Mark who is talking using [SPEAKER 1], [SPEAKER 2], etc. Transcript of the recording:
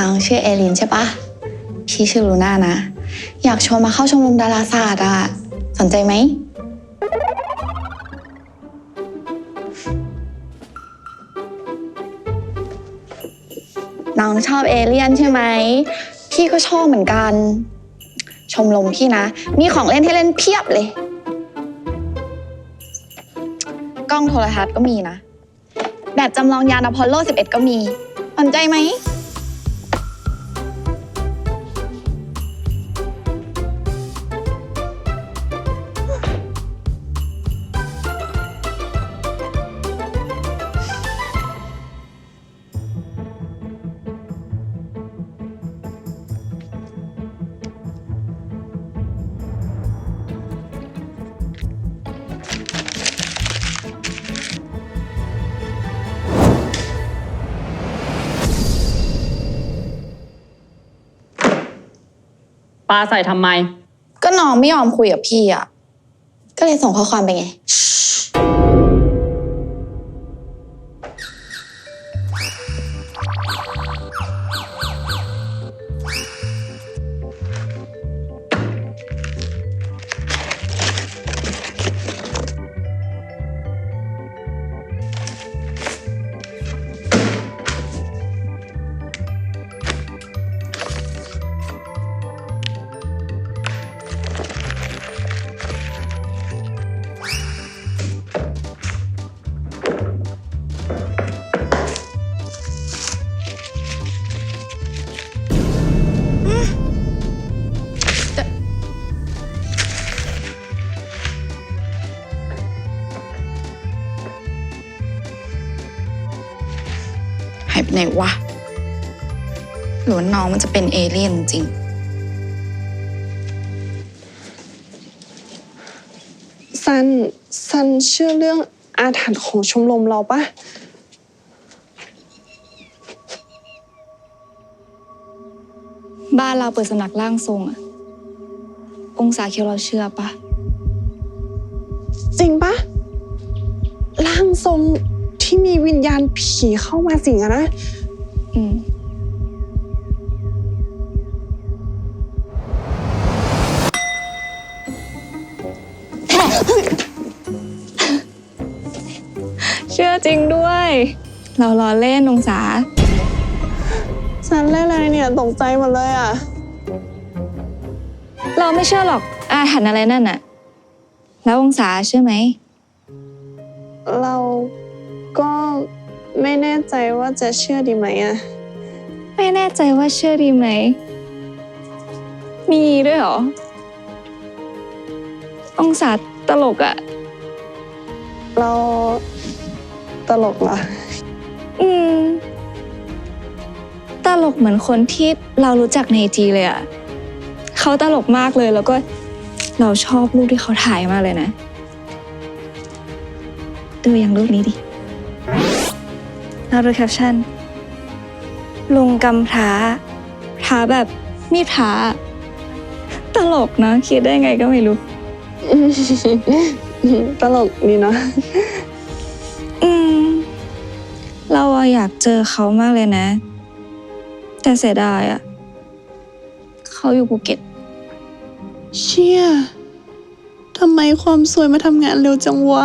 [SPEAKER 1] น้องชื่อเอลินใช่ปะพี่ชื่อลูน่านะ อยากชวนมาเข้าชมรมดาราศาสตร์อะสนใจไหม น้องชอบเอเลี่ยนใช่ไหม พี่ก็ชอบเหมือนกัน ชมรมพี่นะ มีของเล่นให้เล่นเพียบเลย กล้องโทรทัศน์ก็มีนะ แบบจำลองยานอพอลโล 11 ก็มี สนใจไหม
[SPEAKER 2] ปลาใส่ทำไม
[SPEAKER 1] ก็น้องไม่ยอมคุยกับพี่อะ ก็เลยส่งข้อความไปไงายไปไหนวะ หรือว่าน้องมันจะเป็นเอเลี่ยนจริง
[SPEAKER 3] ซัน ซันเชื่อเรื่องอาถรรพ์ของชมรมเราปะ
[SPEAKER 1] บ้านเราเปิดสำนักร่างทรงอะองศาเคียวเราเชื่อปะ
[SPEAKER 3] จริงปะร่างทรง ที่มีวิญญาณผีเข้ามาสิงอะนะ
[SPEAKER 1] อืมเชื่อจริงด้วย เราล้อเล่นองศา
[SPEAKER 3] ซันเล่นอะไรเนี่ยตกใจหมดเลยอะ
[SPEAKER 1] เราไม่เชื่อหรอกอาถรรพ์อะไรนั่นน่ะแล้วองศาเชื่อไหม
[SPEAKER 3] เรา ก็ไม่แน่ใจว่าจะเชื่อดีไหมอะ
[SPEAKER 1] ไม่แน่ใจว่าเชื่อดีไหม มีด้วยเหรอ องศาตลกอะ
[SPEAKER 3] เราตลกเหรอ
[SPEAKER 1] อืม ตลกเหมือนคนที่เรารู้จักในจีเลยอะเขาตลกมากเลยแล้วก็เราชอบรูปที่เขาถ่ายมากเลยนะ ดูอย่างรูปนี้ดิ เราดูแคปชั่นลุงกำพร้าพร้าแบบมีดพร้าตลกนะคิดได้ไงก็ไม่รู้
[SPEAKER 3] ตลกดีเนาะ
[SPEAKER 1] อืม เราอะอยากเจอเขามากเลยนะ แต่เสียดายอะเขาอยู่ภูเก็ต
[SPEAKER 3] เชี่ยทำไมความสวยมาทำงานเร็วจังวะ